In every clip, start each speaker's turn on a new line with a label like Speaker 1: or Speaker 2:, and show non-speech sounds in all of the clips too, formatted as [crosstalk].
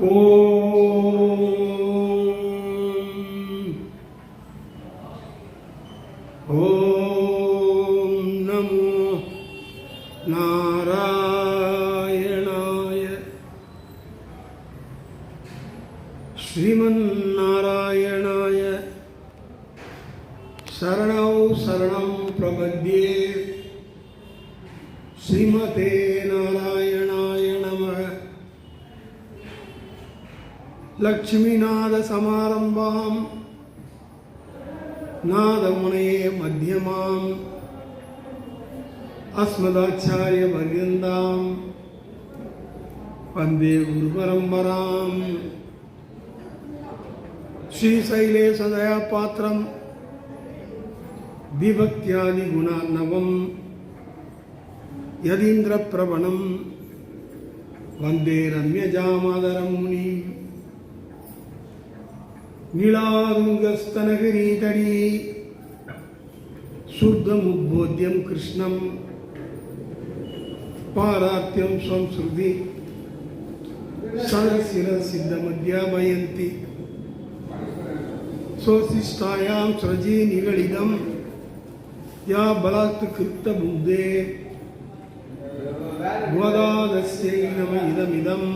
Speaker 1: Oh. நாதமுனையே மத்தியமாம் அஸ்மதாச்சாரிய பர்யந்தாம் வந்தே குரு பரம்பராம் ஸ்ரீசைலே சதயா பாத்திரம் விபக்தியாதி குணார்ணவம் யதீந்திர பிரபணம் வந்தே ரம்யஜாமாதரம் முனி नीलारुङ्गस्तनगिरीतडी शुद्धमुद्बोध्यं कृष्णं पारात्यं स्वं श्रुति सरशिरसिद्धमध्यापयन्ति स्वशिष्टायां स्रजी निगलितं या बलात् कृप्तबुद्धे वदादस्यै नम इदमिदम्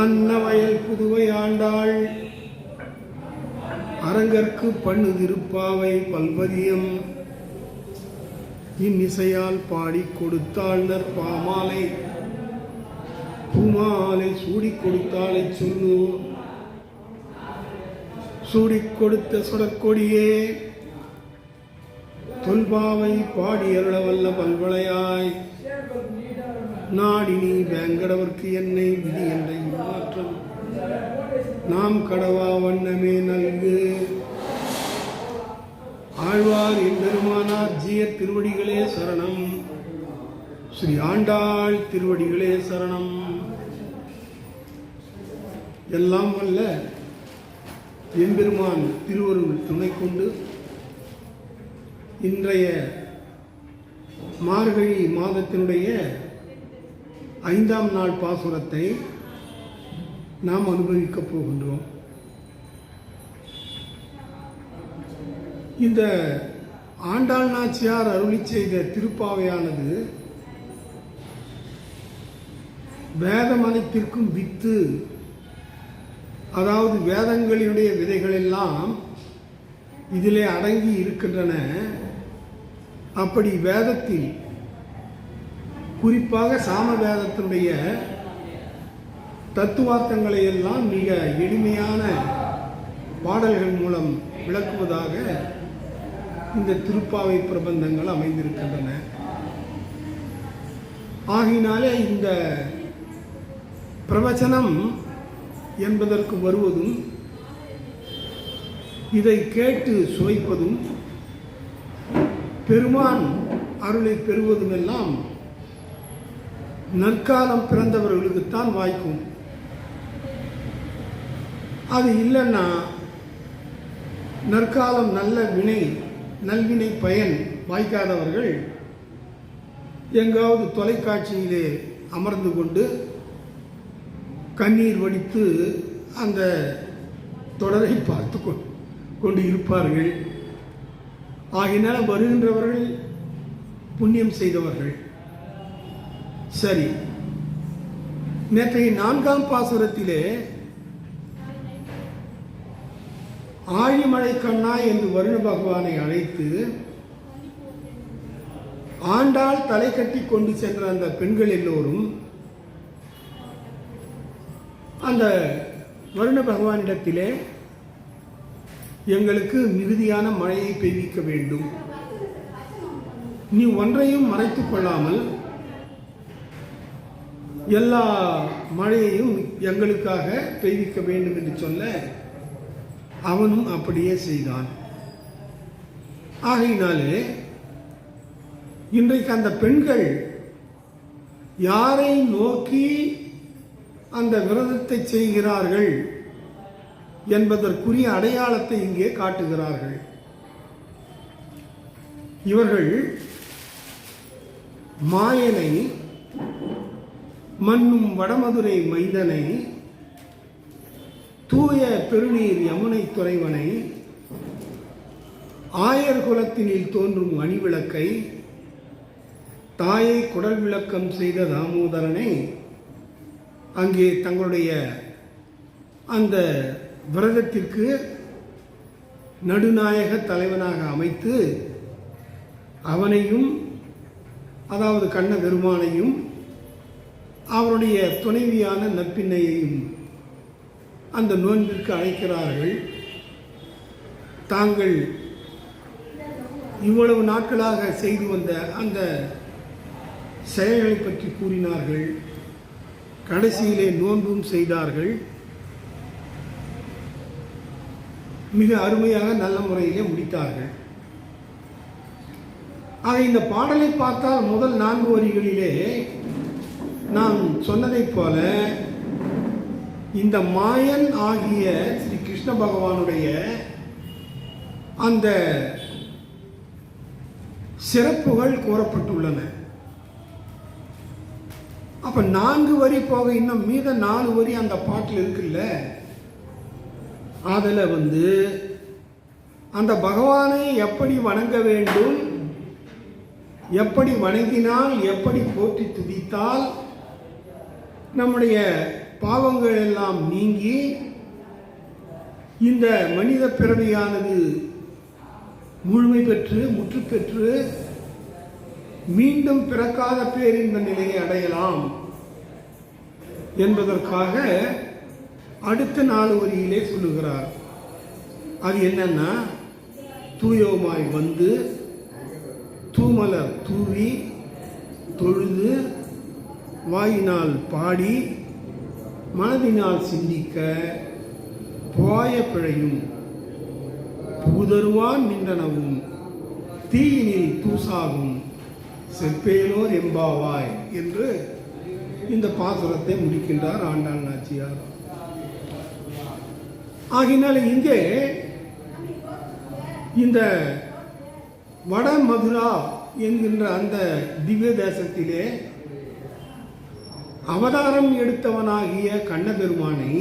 Speaker 1: அன்னவயல் புதுவை ஆண்டாள். அரங்கற்கு பண்ணு திருப்பாவை பல்பதியம் இன்னிசையால் பாடி கொடுத்தாள் பாமாலை பூமாலை சூடிக் கொடுத்தாளை சொல்லு சூடிக் கொடுத்த சுடற்கொடியே தொல்பாவை பாடி அருளவல்ல பல்வளையாய். நாடினி வேங்கடவர்க்கு என்னை விதி என்ற மாற்றம். நாம் கடவா வண்ணமே நல்கு. ஆழ்வார் எம்பெருமானார் ஜிய திருவடிகளே சரணம். ஸ்ரீ ஆண்டாள் திருவடிகளே சரணம். எல்லாம் வல்ல எம்பெருமான் திருவருள் துணை கொண்டு இன்றைய மார்கழி மாதத்தினுடைய ஐந்தாம் நாள் பாசுரத்தை நாம் அனுபவிக்கப் போகின்றோம். இந்த ஆண்டாள் நாச்சியார் அருளி செய்த திருப்பாவையானது வேதமனத்திற்கும் வித்து அதாவது வேதங்களினுடைய விதைகள் எல்லாம் இதிலே அடங்கி இருக்கின்றன. அப்படி வேதத்தில் குறிப்பாக சாமவேதத்தினுடைய தத்துவார்த்தங்களை எல்லாம் மிக எளிமையான பாடல்கள் மூலம் விளக்குவதாக இந்த திருப்பாவை பிரபந்தங்கள் அமைந்திருக்கின்றன. ஆகினாலே இந்த பிரவச்சனம் என்பதற்கு வருவதும் இதை கேட்டு சுவைப்பதும் பெருமான் அருளை பெறுவதுமெல்லாம் நற்காலம் பிறந்தவர்களுக்குத்தான் வாய்க்கும். அது இல்லைன்னா நற்காலம் நல்ல வினை நல்வினை பயன் வாய்க்காதவர்கள் எங்காவது தொலைக்காட்சியிலே அமர்ந்து கொண்டு கண்ணீர் வடித்து அந்த தொடரை பார்த்து கொண்டு இருப்பார்கள். ஆகினால் வருகின்றவர்கள் புண்ணியம் செய்தவர்கள். சரி. நேற்றைய நான்காம் பாசுரத்திலே ஆழிமலை கண்ணா என்று வருண பகவானை அழைத்து ஆண்டாள் தலை கட்டி கொண்டு சென்ற அந்த பெண்கள் எல்லோரும் அந்த வருண பகவானிடத்திலே எங்களுக்கு மிகுதியான மழையை பெய்விக்க வேண்டும். நீ ஒன்றையும் மறைத்துக் கொள்ளாமல் எல்லா மழையையும் எங்களுக்காக பெய்விக்க வேண்டும் என்று சொல்ல அவனும் அப்படியே செய்தான். ஆகையினாலே இன்றைக்கு அந்த பெண்கள் யாரை நோக்கி அந்த விரதத்தை செய்கிறார்கள் என்பதற்குரிய அடையாளத்தை இங்கே காட்டுகிறார்கள். இவர்கள் மாயனை மன்னும் வடமதுரை மைதனை தூய பெருநீர் யமுனை துறைவனை ஆயர் குலத்தினில் தோன்றும் அணிவிளக்கை தாயை குடல் விளக்கம் செய்த தாமோதரனை அங்கே தங்களுடைய அந்த விரதத்திற்கு நடுநாயக தலைவனாக அமைத்து அவனையும் அதாவது கண்ண பெருமானையும் அவருடைய துணைவியான நற்பின்னையையும் அந்த நோன்பிற்கு அழைக்கிறார்கள். தாங்கள் இவ்வளவு நாட்களாக செய்து வந்த அந்த செயல்களை பற்றி கூறினார்கள். கடைசியிலே நோன்பும் செய்தார்கள். மிக அருமையாக நல்ல முறையிலே முடித்தார்கள். ஆக இந்த பாடலை பார்த்தால் முதல் நான்கு வரிகளிலே நான் சொன்னதைப் போல இந்த மாயன் ஆகிய ஸ்ரீ கிருஷ்ண பகவானுடைய அந்த சிறப்புகள் கூறப்பட்டுள்ளன அப்ப நான்கு வரி போக இன்னும் மீத நாலு வரி அந்த பாட்டில் இருக்குல்ல? அதில் வந்து அந்த பகவானை எப்படி வணங்க வேண்டும் எப்படி வணங்கினால் எப்படி போற்றி துதித்தால் நம்முடைய பாவங்கள் எல்லாம் நீங்கி இந்த மனித பிறவியானது முழுமை பெற்று முற்று பெற்று மீண்டும் பிறக்காத பேரின்ப நிலையை அடையலாம் என்பதற்காக அடுத்த நாள் வரியிலே சொல்லுகிறார். அது என்னன்னா தூயோமாய் வந்து தூமலர் தூவி தொழுது வாயினால் பாடி மனதினால் சிந்திக்க போய பிழையும் பூதருவான் நின்றனவும் தீயினில் தூசாகும் செப்பேலோர் எம்பாவாய் என்று இந்த பாசுரத்தை முடிக்கின்றார் ஆண்டாள் நாச்சியார். ஆகினால் இங்கே இந்த வட மதுரா என்கின்ற அந்த திவ்ய தேசத்திலே அவதாரம் எடுத்தவனாகிய கண்ணபெருமானை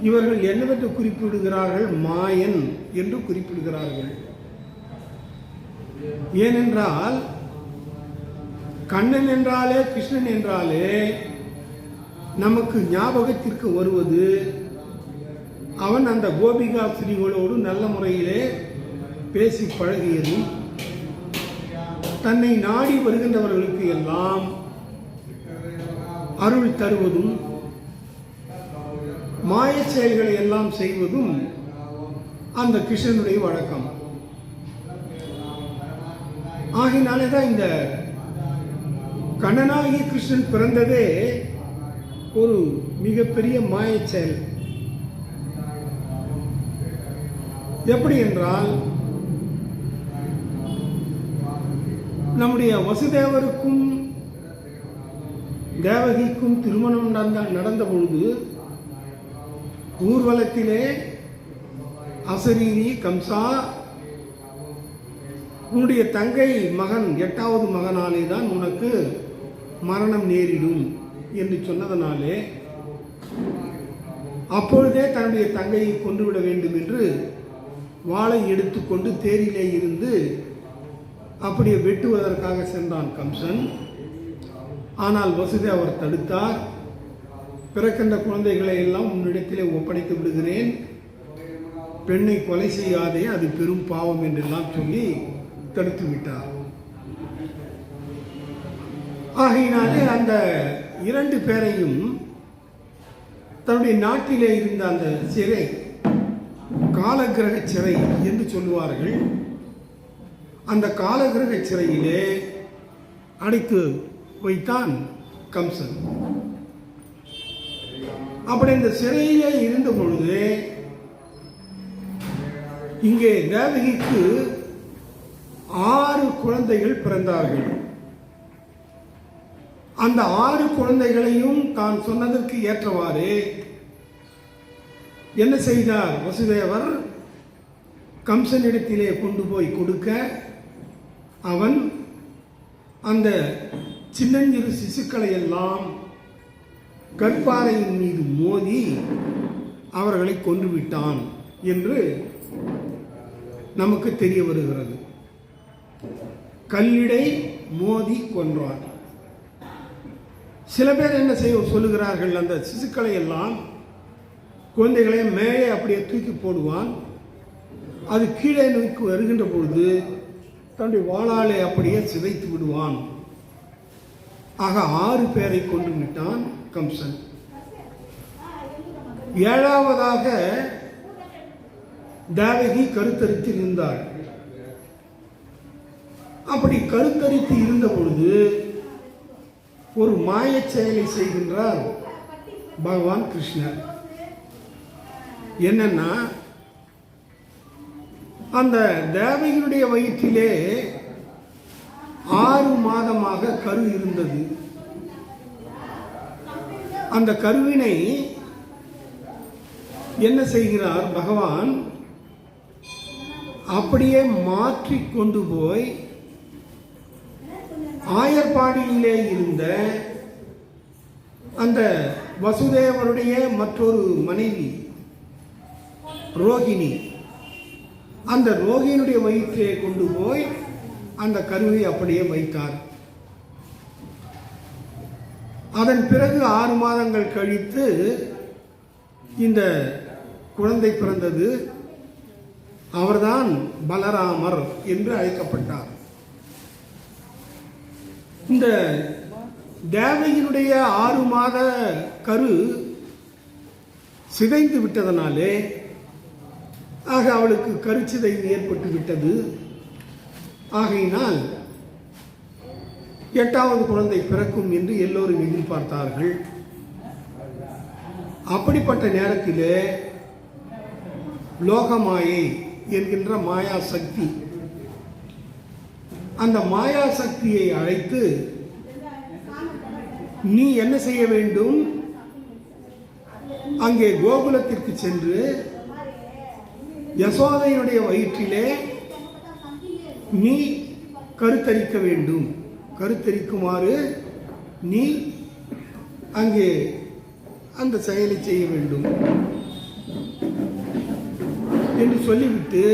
Speaker 1: இவர்கள் என்னவென்று குறிப்பிடுகிறார்கள்? மாயன் என்று குறிப்பிடுகிறார்கள். ஏனென்றால் கண்ணன் என்றாலே கிருஷ்ணன் என்றாலே நமக்கு ஞாபகத்திற்கு வருவது அவன் அந்த கோபிகா ஸ்ரீகளோடு நல்ல முறையிலே பேசி பழகியதும் தன்னை நாடி வருகின்றவர்களுக்கு எல்லாம் அருள் தருவதும் மாயச் செயல்களை எல்லாம் செய்வதும் அந்த கிருஷ்ணனுடைய வழக்கம். ஆகினாலே தான் இந்த கண்ணனாகி கிருஷ்ணன் பிறந்ததே ஒரு மிகப்பெரிய மாய செயல். எப்படி என்றால் நம்முடைய வசுதேவருக்கும் தேவகிக்கும் திருமணம் நடந்த நடந்த பொழுது ஊர்வலத்திலே அசரீரி கம்சா உன்னுடைய தங்கை மகன் எட்டாவது மகனாலே தான் உனக்கு மரணம் நேரிடும் என்று சொன்னதனாலே அப்பொழுதே தன்னுடைய தங்கையை கொன்றுவிட வேண்டும் என்று வாளை எடுத்துக்கொண்டு தேரிலே இருந்து அப்படியே வெட்டுவதற்காக சென்றான் கம்சன். ஆனால் வசதி அவர் தடுத்தார். பிறக்கின்ற குழந்தைகளை எல்லாம் உன்னிடத்திலே ஒப்படைத்து விடுகிறேன். பெண்ணை கொலை செய்யாதே அது பெரும் பாவம் என்றெல்லாம் சொல்லி தடுத்து விட்டார். ஆகையினாலே அந்த இரண்டு பேரையும் தன்னுடைய நாட்டிலே இருந்த அந்த சிறை காலகிரக சிறை என்று சொல்லுவார்கள். அந்த காலகிரக சிறையிலே அடைத்து வைத்தான் கம்சன். அப்படி இந்த சிறையிலே இருந்த பொழுது இங்கே தேவகிக்கு ஆறு குழந்தைகள் பிறந்தார்கள். அந்த ஆறு குழந்தைகளையும் தான் சொன்னதற்கு ஏற்றவாறு என்ன செய்தார் வசுதேவர்? கம்சனிடத்திலே கொண்டு போய் கொடுக்க அவன் அந்த சின்னஞ்சிறு சிசுக்களை எல்லாம் கற்பாறையின் மீது மோதி அவர்களை கொன்றுவிட்டான் என்று நமக்கு தெரிய வருகிறது. கல்லிடை மோதி கொன்றான். சில பேர் என்ன செய்ய சொல்லுகிறார்கள் அந்த சிசுக்களை எல்லாம் குழந்தைகளை மேலே அப்படியே தூக்கி போடுவான். அது கீழே நோக்கி வருகின்ற பொழுது தன்னுடைய வாளாலே அப்படியே சிதைத்து விடுவான். ஆக ஆறு பேரை கொண்டு விட்டான் கம்சன். ஏழாவதாக தேவகி கருத்தரித்து இருந்தாள் அப்படி கருத்தரித்து இருந்த பொழுது ஒரு மாயச் செயலை செய்கின்றார் பகவான் கிருஷ்ணர். என்னன்னா அந்த தேவகியினுடைய வயிற்றிலே ஆறு மாதமாக கரு இருந்தது. அந்த கருவினை என்ன செய்கிறார் பகவான்? அப்படியே மாற்றி கொண்டு போய் ஆயர்பாடியிலே இருந்த அந்த வசுதேவருடைய மற்றொரு மனைவி ரோகிணி அந்த ரோகிணியுடைய வயிற்றை கொண்டு போய் அந்த கருவை அப்படியே வைத்தார். அதன் பிறகு ஆறு மாதங்கள் கழித்து இந்த குழந்தை பிறந்தது. அவர்தான் பலராமர் என்று அழைக்கப்பட்டார். இந்த தேவையினுடைய ஆறு மாத கரு சிதைந்து விட்டதனாலே ஆக அவளுக்கு கருச்சிதைவு ஏற்பட்டு விட்டது ஆகையினால் எட்டாவது குழந்தை பிறக்கும் என்று எல்லோரும் எதிர்பார்த்தார்கள். அப்படிப்பட்ட நேரத்திலே லோகமாயை என்கின்ற மாயா சக்தி அந்த மாயா சக்தியை அழைத்து நீ என்ன செய்ய வேண்டும்? அங்கே கோகுலத்திற்கு சென்று யசோதையுடைய வயிற்றிலே நீ கருத்தரிக்க வேண்டும். கருத்தரிக்குமாறு நீ அங்கே அந்த செயலை செய்ய வேண்டும். என்று சொல்லிவிட்டு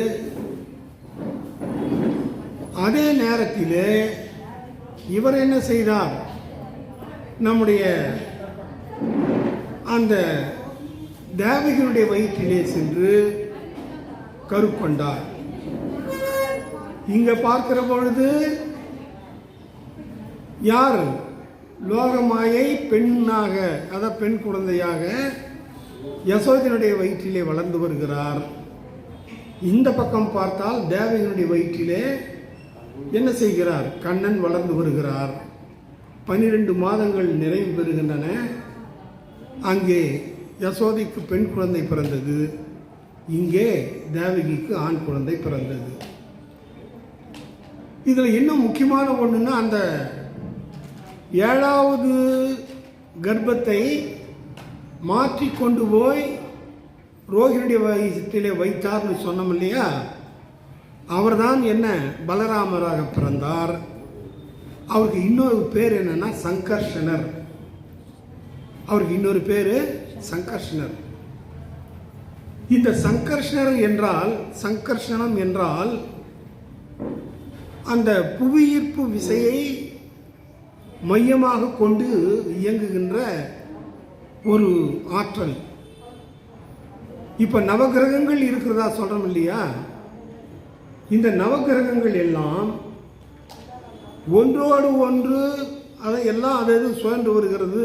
Speaker 1: அதே நேரத்தில் இவர் என்ன செய்தார்? நம்முடைய அந்த தேவகியுடைய வயிற்றிலே சென்று கருக்கொண்டார். இங்க பார்க்கிற பொழுது யார்? லோகமாயை பெண்ணாக அதாவது பெண் குழந்தையாக யசோதனுடைய வயிற்றிலே வளர்ந்து வருகிறார். இந்த பக்கம் பார்த்தால் தேவகனுடைய வயிற்றிலே என்ன செய்கிறார்? கண்ணன் வளர்ந்து வருகிறார். பனிரெண்டு மாதங்கள் நிறைவு பெறுகின்றன. அங்கே யசோதைக்கு பெண் குழந்தை பிறந்தது. இங்கே தேவகிக்கு ஆண் குழந்தை பிறந்தது. இதில் இன்னும் முக்கியமான ஒன்றுன்னா அந்த ஏழாவது கர்ப்பத்தை மாற்றி கொண்டு போய் ரோகிணியுடைய வயிற்றிலே வைத்தார்னு சொன்னோம் இல்லையா? அவர்தான் என்ன? பலராமராக பிறந்தார். அவருக்கு இன்னொரு பேர் என்னன்னா சங்கர்ஷனர். அவருக்கு இன்னொரு பேர் சங்கர்ஷனர். இந்த சங்கர்ஷனர் என்றால் சங்கர்ஷனம் என்றால் அந்த புவியீர்ப்பு விசையை மையமாக கொண்டு இயங்குகின்ற ஒரு ஆற்றல். இப்போ நவகிரகங்கள் இருக்கிறதா சொல்கிறோம் இல்லையா? இந்த நவகிரகங்கள் எல்லாம் ஒன்றோடு ஒன்று அதை எல்லாம் அது எது சுழன்று வருகிறது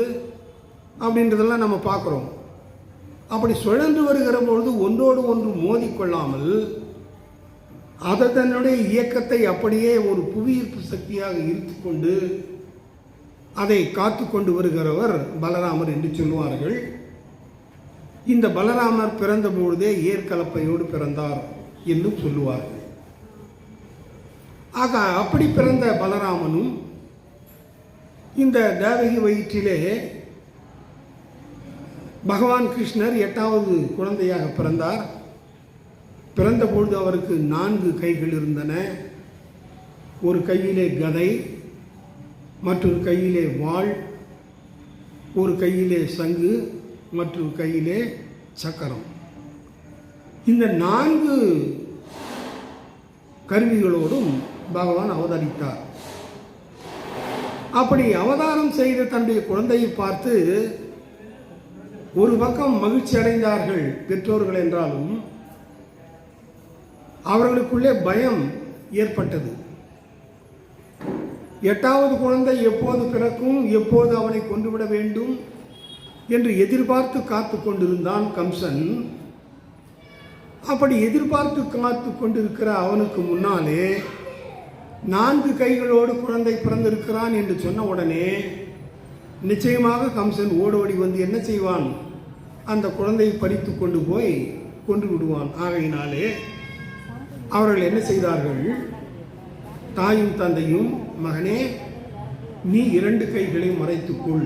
Speaker 1: அப்படின்றதெல்லாம் நம்ம பார்க்குறோம். அப்படி சுழன்று வருகிற பொழுது ஒன்றோடு ஒன்று மோதிக்கொள்ளாமல் அதை தன்னுடைய இயக்கத்தை அப்படியே ஒரு புவியீர்ப்பு சக்தியாக ஈர்த்து கொண்டு அதை காத்து கொண்டு வருகிறவர் பலராமர் என்று சொல்லுவார்கள். இந்த பலராமர் பிறந்தபொழுதே ஏற்கலப்பையோடு பிறந்தார் என்றும் சொல்லுவார்கள். ஆக அப்படி பிறந்த பலராமனும் இந்த தேவகி வயிற்றிலே பகவான் கிருஷ்ணர் எட்டாவது குழந்தையாக பிறந்தார். பிறந்தபொழுது அவருக்கு நான்கு கைகள் இருந்தன. ஒரு கையிலே கதை மற்றொரு கையிலே வாள் ஒரு கையிலே சங்கு மற்றொரு கையிலே சக்கரம். இந்த நான்கு கருவிகளோடும் பகவான் அவதரித்தார் அப்படி அவதாரம் செய்த தன்னுடைய குழந்தையை பார்த்து ஒரு பக்கம் மகிழ்ச்சி அடைந்தார்கள் பெற்றோர்கள் என்றாலும் அவர்களுக்குள்ளே பயம் ஏற்பட்டது. எட்டாவது குழந்தை எப்போது பிறக்கும் எப்போது அவனை கொண்டுவிட வேண்டும் என்று எதிர்பார்த்து காத்து கொண்டிருந்தான் கம்சன். அப்படி எதிர்பார்த்து காத்து கொண்டிருக்கிற அவனுக்கு முன்னாலே நான்கு கைகளோடு குழந்தை பிறந்திருக்கிறான் என்று சொன்ன உடனே நிச்சயமாக கம்சன் ஓடோடி வந்து என்ன செய்வான்? அந்த குழந்தையை பறித்து கொண்டு போய் கொண்டு விடுவான். ஆகையினாலே அவர்கள் என்ன செய்தார்கள்? தாயும் தந்தையும் மகனே நீ இரண்டு கைகளை மறைத்துக்கொள்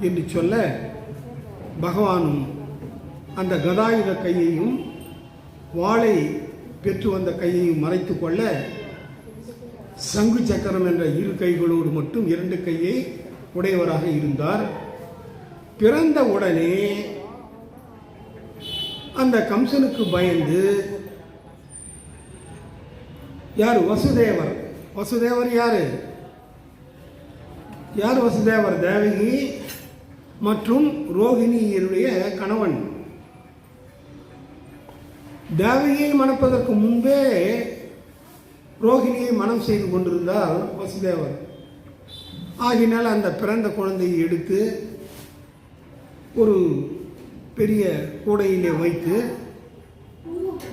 Speaker 1: என்று சொல்ல பகவானும் அந்த கதாயுத கையையும் வாளை பெற்று வந்த கையையும் மறைத்து கொள்ள சங்கு சக்கரம் என்ற இரு கைகளோடு மட்டும் இரண்டு கையை உடையவராக இருந்தார். பிறந்த உடனே அந்த கம்சனுக்கு பயந்து யார்? வசுதேவர். வசுதேவர் யார்? யார் வசுதேவர்? தேவகி மற்றும் ரோகிணியினுடைய கணவன். தேவகியை மணப்பதற்கு முன்பே ரோகிணியை மனம் செய்து கொண்டிருந்தார் வசுதேவர். ஆகினால் அந்த பிறந்த குழந்தையை எடுத்து ஒரு பெரிய கூடையிலே வைத்து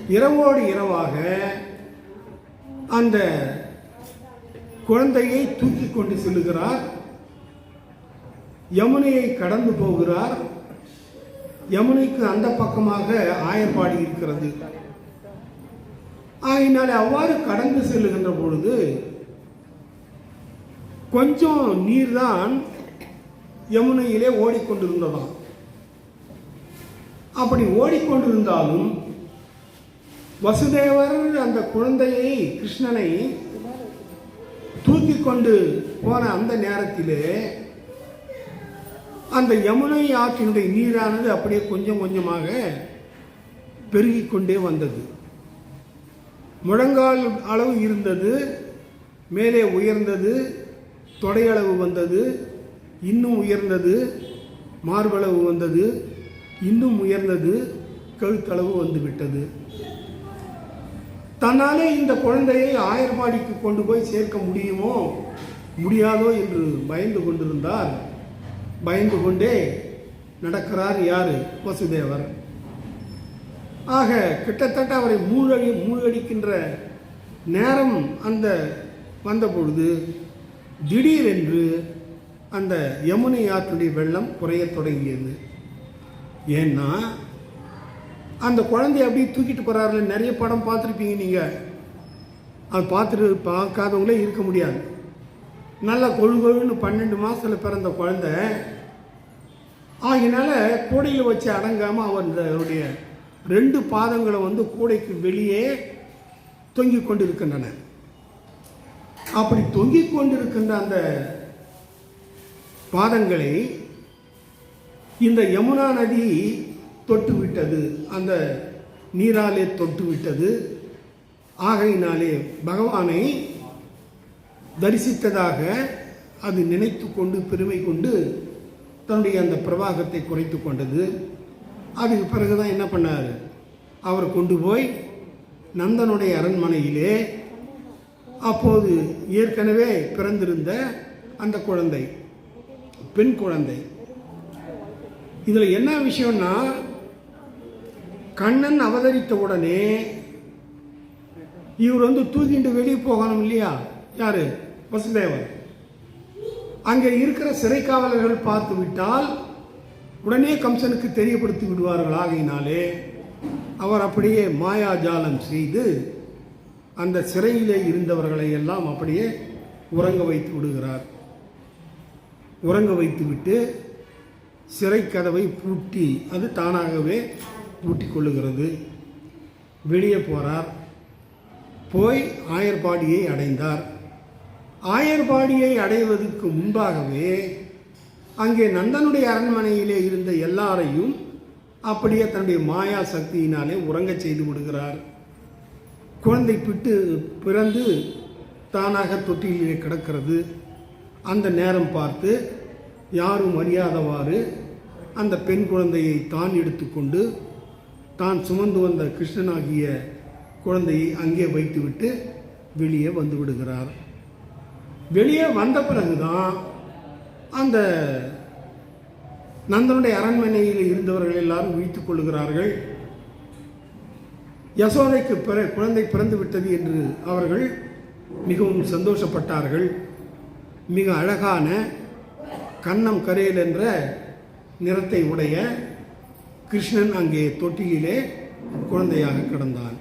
Speaker 1: இரவோடு இரவாக அந்த குழந்தையை தூக்கி கொண்டு செல்லுகிறார். யமுனையை கடந்து போகிறார். யமுனைக்கு அந்த பக்கமாக ஆயப்பாடி இருக்கிறது. ஆகினாலே அவ்வாறு கடந்து செல்லுகின்ற பொழுது கொஞ்சம் நீர்தான் யமுனையிலே ஓடிக்கொண்டிருந்ததாம். அப்படி ஓடிக்கொண்டிருந்தாலும் வசுதேவர் அந்த குழந்தையை கிருஷ்ணனை தூக்கி கொண்டு போன அந்த நேரத்திலே அந்த யமுனை ஆற்றினுடைய நீரானது அப்படியே கொஞ்சம் கொஞ்சமாக பெருகிக் கொண்டே வந்தது. முழங்கால் அளவு இருந்தது மேலே உயர்ந்தது தொடையளவு வந்தது இன்னும் உயர்ந்தது மார்பளவு வந்தது இன்னும் உயர்ந்தது கழுத்தளவு வந்துவிட்டது. தன்னாலே இந்த குழந்தையை ஆயர்பாடிக்கு கொண்டு போய் சேர்க்க முடியுமோ? முடியாதோ என்று பயந்து கொண்டிருந்தார். பயந்து கொண்டே நடக்கிறார் யார்? வசுதேவர். ஆக கிட்டத்தட்ட அவரை மூழ்கடி மூழ்கடிக்கின்ற நேரம் அந்த வந்த பொழுது திடீரென்று அந்த யமுனை ஆற்றுடைய வெள்ளம் குறையத் தொடங்கியது. ஏன்னா அந்த குழந்தைய அப்படியே தூக்கிட்டு போகிறாருல நிறைய படம் பார்த்துருப்பீங்க நீங்கள் அது பார்த்துட்டு பார்க்காதவங்களே இருக்க முடியாது. நல்லா கொழு கொழுன்னு பன்னெண்டு மாதத்தில் பிறந்த குழந்தை. ஆகினால கூடையில் வச்சு அடங்காமல் அவருடைய ரெண்டு பாதங்களை வந்து கூடைக்கு வெளியே தொங்கிக் கொண்டிருக்கின்றன. அப்படி தொங்கிக் கொண்டிருக்கின்ற அந்த பாதங்களை இந்த யமுனா நதி தொட்டு விட்டது அந்த நீராலே தொட்டு விட்டது ஆகையினாலே பகவானை தரிசித்ததாக அது நினைத்து கொண்டு பெருமை கொண்டு தன்னுடைய அந்த பிரவாகத்தை குறைத்து கொண்டது. அதுக்கு பிறகுதான் என்ன பண்ணார்? அவர் கொண்டு போய் நந்தனுடைய அரண்மனையிலே அப்போது ஏற்கனவே பிறந்திருந்த அந்த குழந்தை பெண் குழந்தை. இதில் என்ன விஷயம்னா கண்ணன் அவதரித்த உடனே இவர் வந்து தூக்கிட்டு வெளியே போகணும் இல்லையா? யாரு? வசுதேவர் அங்கே இருக்கிற சிறை காவலர்கள் பார்த்து விட்டால் உடனே கம்சனுக்கு தெரியப்படுத்தி விடுவார்கள். ஆகையினாலே அவர் அப்படியே மாயாஜாலம் செய்து அந்த சிறையிலே இருந்தவர்களை எல்லாம் அப்படியே உறங்க வைத்து விடுகிறார். உறங்க வைத்துவிட்டு சிறை கதவை பூட்டி அது தானாகவே பூட்டி கொள்ளுகிறது வெளியே போகிறார் போய் ஆயர்பாடியை அடைந்தார். ஆயர்பாடியை அடைவதற்கு முன்பாகவே அங்கே நந்தனுடைய அரண்மனையிலே இருந்த எல்லாரையும் அப்படியே தன்னுடைய மாயா சக்தியினாலே உறங்கச் செய்து விடுகிறார். குழந்தை பிட்டு பிறந்து தானாக தொட்டிலே கிடக்கிறது. அந்த நேரம் பார்த்து யாரும் அறியாதவாறு அந்த பெண் குழந்தையை தான் எடுத்துக்கொண்டு தான் சுமந்து வந்த கிருஷ்ணனாகிய குழந்தையை அங்கே வைத்துவிட்டு வெளியே வந்து விடுகிறார். வெளியே வந்த பிறகுதான் அந்த நந்தனுடைய அரண்மனையில் இருந்தவர்கள் எல்லாரும் விழித்துக் கொள்ளுகிறார்கள். யசோதைக்கு பிற குழந்தை பிறந்து விட்டது என்று அவர்கள் மிகவும் சந்தோஷப்பட்டார்கள். மிக அழகான கன்னம் கரையல் என்ற நிறத்தை உடைய கிருஷ்ணன் அங்கே தொட்டியிலே குழந்தையாக கிடந்தான்.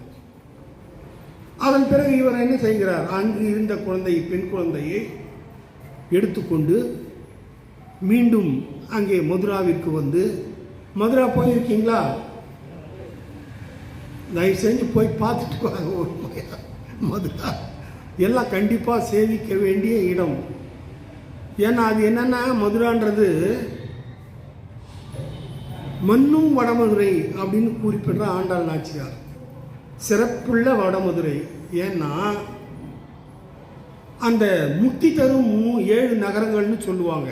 Speaker 1: அதன் பிறகு இவர் என்ன செய்கிறார்? அங்கு இருந்த குழந்தை பெண் குழந்தையை எடுத்துக்கொண்டு மீண்டும் அங்கே மதுராவிற்கு வந்து மதுரா போயிருக்கீங்களா? தயவு செஞ்சு போய் பார்த்துட்டு வாங்க மதுரா. எல்லாம் கண்டிப்பாக சேவிக்க வேண்டிய இடம். ஏன்னா அது என்னென்னா மதுரான்றது மண்ணும் வடமதுரை அப்படின்னு குறிப்பிடுற ஆண்டாள் நாச்சியார். சிறப்புள்ள வடமதுரை. ஏன்னா அந்த முக்தி தரும் மூ- ஏழு நகரங்கள்னு சொல்லுவாங்க.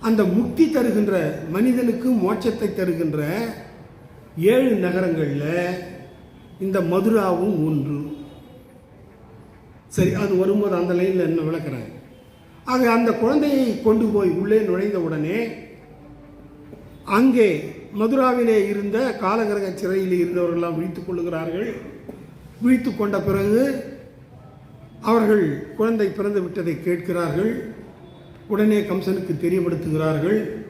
Speaker 1: அந்த முக்தி தருகின்ற மனிதனுக்கு மோட்சத்தை தருகின்ற ஏழு நகரங்களில் இந்த மதுராவும் ஒன்று. சரி அது வரும்போது அந்த லைனில் என்ன விளக்குறேன்? ஆக அந்த குழந்தையை கொண்டு போய் உள்ளே நுழைந்த உடனே அங்கே மதுராவிலே இருந்த காலகிரக சிறையில் இருந்தவர்களெல்லாம் விழித்துக் கொள்ளுகிறார்கள். விழித்து கொண்ட பிறகு அவர்கள் குழந்தை பிறந்து விட்டதை கேட்கிறார்கள். உடனே கம்சனுக்கு தெரியப்படுத்துகிறார்கள்.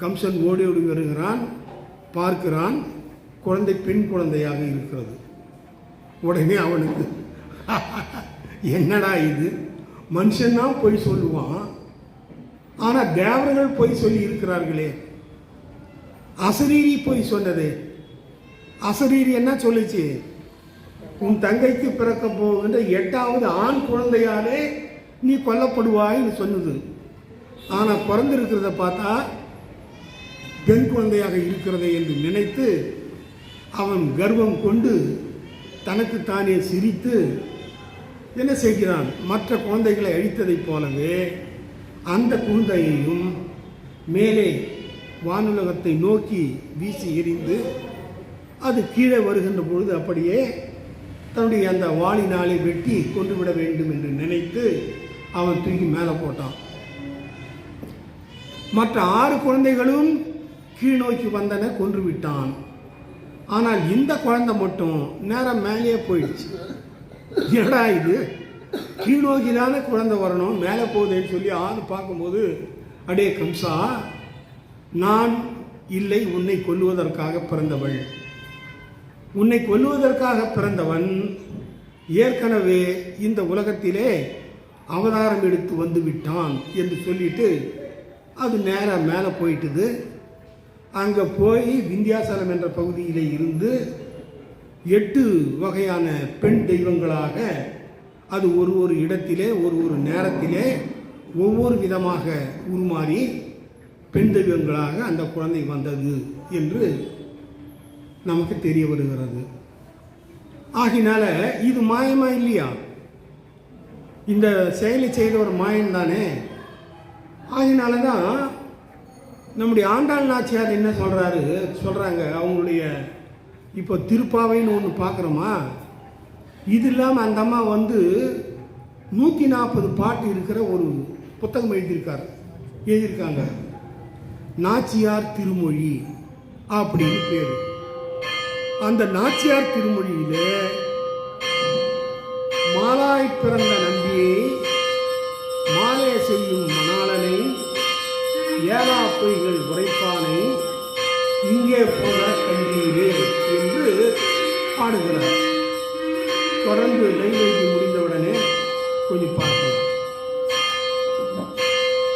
Speaker 1: கம்சன் ஓடி ஓடி வருகிறான் பார்க்கிறான். குழந்தை பெண் குழந்தையாக இருக்கிறது. உடனே அவனுக்கு [laughs] என்னடா இது? மனுஷன்தான் பொய் சொல்லுவான். ஆனால் தேவர்கள் பொய் சொல்லி இருக்கிறார்களே. அசரீரி போய் சொன்னது. அசரீரி என்ன சொல்லிச்சு? உன் தங்கைக்கு பிறக்க போகின்ற எட்டாவது ஆண் குழந்தையாலே நீ கொல்லப்படுவாய்னு சொன்னது. ஆனால் பிறந்திருக்கிறத பார்த்தா பெண் குழந்தையாக இருக்கிறது என்று நினைத்து அவன் கர்வம் கொண்டு தனக்குத்தானே சிரித்து என்ன செய்கிறான்? மற்ற குழந்தைகளை அழித்ததைப் போலவே அந்த குழந்தையையும் மேலே வானுலகத்தை நோக்கி வீசி எறிந்து அது கீழே வருகின்ற பொழுது அப்படியே தன்னுடைய அந்த வாளினாலே வெட்டி கொண்டு விட வேண்டும் என்று நினைத்து அவன் தூக்கி மேலே போட்டான். மற்ற ஆறு குழந்தைகளும் கீழ் நோக்கி வந்தன கொன்று விட்டான். ஆனால் இந்த குழந்தை மட்டும் நேரம் மேலேயே போயிடுச்சு. என்னடா இது? கீழ் நோக்கி தானே குழந்தை வரணும் மேலே போகுதுன்னு சொல்லி ஆறு பார்க்கும்போது அடே கம்சா நான் இல்லை உன்னை கொல்லுவதற்காக பிறந்தவள். உன்னை கொல்லுவதற்காக பிறந்தவன் ஏற்கனவே இந்த உலகத்திலே அவதாரம் எடுத்து வந்து விட்டான் என்று சொல்லிட்டு அது நேராக மேலே போயிட்டுது. அங்கே போய் விந்தியாசலம் என்ற பகுதியில் இருந்து எட்டு வகையான பெண் தெய்வங்களாக அது ஒரு ஒரு இடத்திலே ஒரு ஒரு நேரத்திலே ஒவ்வொரு விதமாக உருமாறி பெண் தெய்வங்களாக அந்த குழந்தை வந்தது என்று நமக்கு தெரிய வருகிறது. ஆகினால இது மாயமா இல்லையா? இந்த செயலை செய்த ஒரு மாயம் தானே ஆகினால தான் நம்முடைய ஆண்டாள் நாச்சியார் என்ன சொல்கிறாரு சொல்கிறாங்க அவங்களுடைய இப்போ திருப்பாவைன்னு ஒன்று பார்க்குறோமா? இது இல்லாமல் அந்த அம்மா வந்து நூற்றி நாற்பது பாட்டு இருக்கிற ஒரு புத்தகம் எழுதியிருக்காரு எழுதியிருக்காங்க. நாச்சியார் திருமொழி அப்படின்னு பேர். அந்த நாச்சியார் திருமொழியிலே மாலாய் பிறந்த நம்பியை மாலை செய்யும் மணாளனை ஏலா பொய்கள் உரைப்பானை இங்கே போன கண்டீரே என்று பாடுகிறார். தொடர்ந்து நெய்வேலி முடிந்தவுடனே கொஞ்சம் பார்க்க